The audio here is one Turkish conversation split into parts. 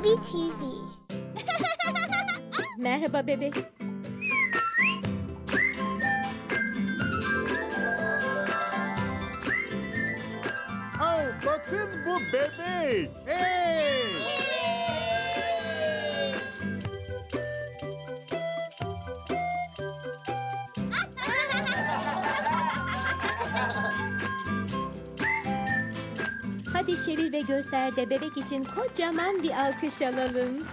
Baby TV. Merhaba bebek. Al bakın bu bebek. Hadi çevir ve göster de bebek için kocaman bir alkış alalım.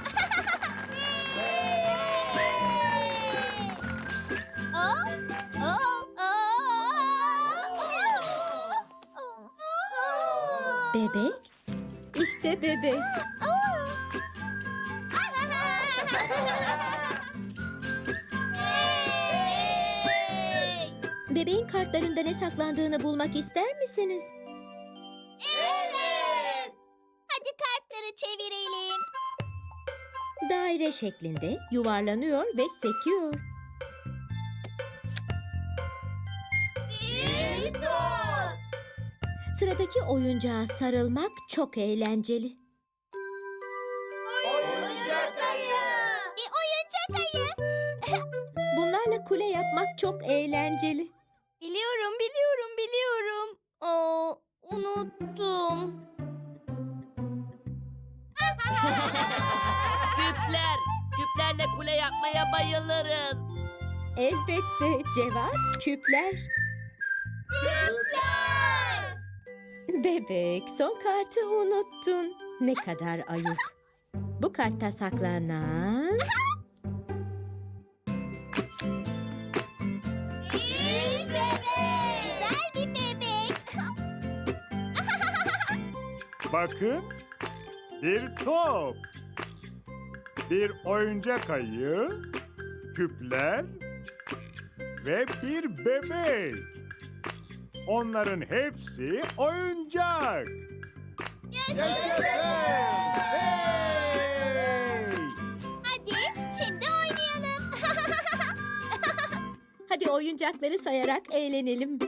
Bebek? İşte bebek. Bebeğin kartlarında ne saklandığını bulmak ister misiniz? Daire şeklinde yuvarlanıyor ve sekiyor. Bir top. Sıradaki oyuncağa sarılmak çok eğlenceli. Oyuncak ayı. Bir oyuncak ayı. Bunlarla kule yapmak çok eğlenceli. Biliyorum, biliyorum, biliyorum. Aa, unuttum. Küpler. Küplerle kule yapmaya bayılırım. Elbette cevap küpler. Bebek son kartı unuttun. Ne kadar ayıp. Bu kartta saklanan Bir bebek. Güzel bir bebek. Bakın bir top. Bir oyuncak ayı, küpler ve bir bebek. Onların hepsi oyuncak. Yaşasın! Hey! Hadi şimdi oynayalım. Hadi oyuncakları sayarak eğlenelim.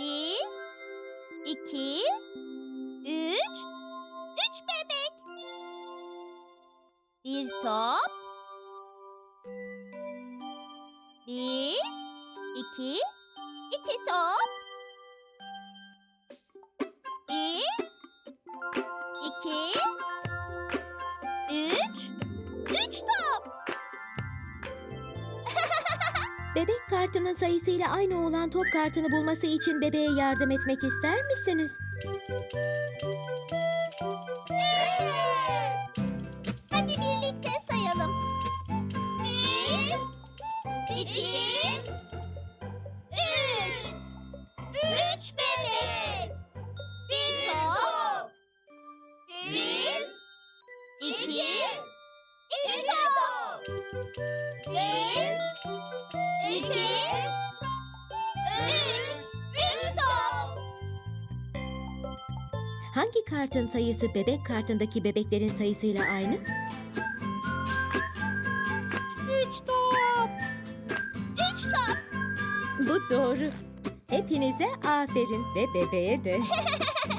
Bir, iki, Bir top. Bir, iki, iki top. Bir, iki, üç, üç top. Bebek kartının sayısıyla aynı olan top kartını bulması için bebeğe yardım etmek ister misiniz? İki, üç. Üç bebek. Bir top. Bir, iki, iki top. Bir, iki, üç. Üç top. Hangi kartın sayısı bebek kartındaki bebeklerin sayısıyla aynı? Bu doğru. Hepinize aferin ve bebeğe de.